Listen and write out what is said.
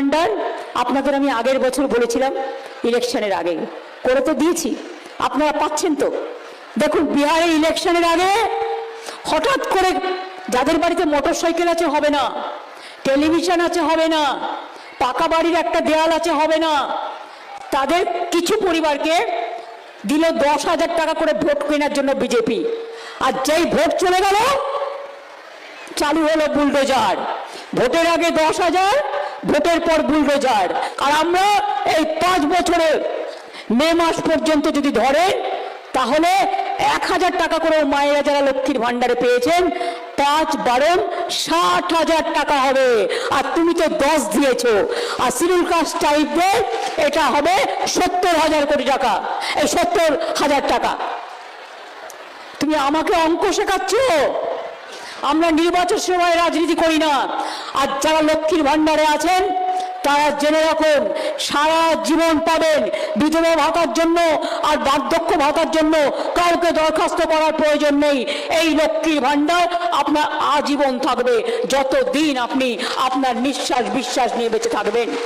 ভাণ্ডার আপনাদের আমি আগের বছর বলেছিলাম ইলেকশনের আগে করে তো দিয়েছি, আপনারা পাচ্ছেন তো। দেখুন, বিহারে ইলেকশনের আগে হঠাৎ করে যাদের বাড়িতে মোটর সাইকেল আছে হবে না টেলিভিশন আছে হবে না, পাকা বাড়ির একটা দেয়াল আছে হবে না, তাদের কিছু পরিবারকে দিল দশ হাজার টাকা করে ভোট কেনার জন্য বিজেপি। আর যেই ভোট চলে গেল, চালু হলো বুলডোজার ভোটের আগে দশ হাজার ভোটের পর বুলডোজার আর আমরা এই পাঁচ বছরে মে মাস পর্যন্ত যদি ধরে, তাহলে এক হাজার টাকা করে মায়েরা যারা লক্ষ্মীর ভান্ডারে পেয়েছেন, পাঁচ বারণ ষাট হাজার টাকা হবে। আর তুমি তো দশ দিয়েছ। আর সিরুল কাস্ট টাইপদের এটা হবে সত্তর হাজার কোটি টাকা। এই সত্তর হাজার টাকা। তুমি আমাকে অঙ্ক শেখাচ্ছ? আমরা নির্বাচন সময় রাজনীতি করি না। আর যারা লক্ষ্মীর ভাণ্ডারে আছেন, তারা জেনে রাখুন, সারা জীবন পাবেন বিধবা ভাতার জন্য আর বার্ধক্য ভাতার জন্য। কাউকে দরখাস্ত করার প্রয়োজন নেই। এই লক্ষ্মীর ভাণ্ডার আপনার আজীবন থাকবে। যতদিন আপনি আপনার নিঃশ্বাস বিশ্বাস নিয়ে বেঁচে থাকবেন।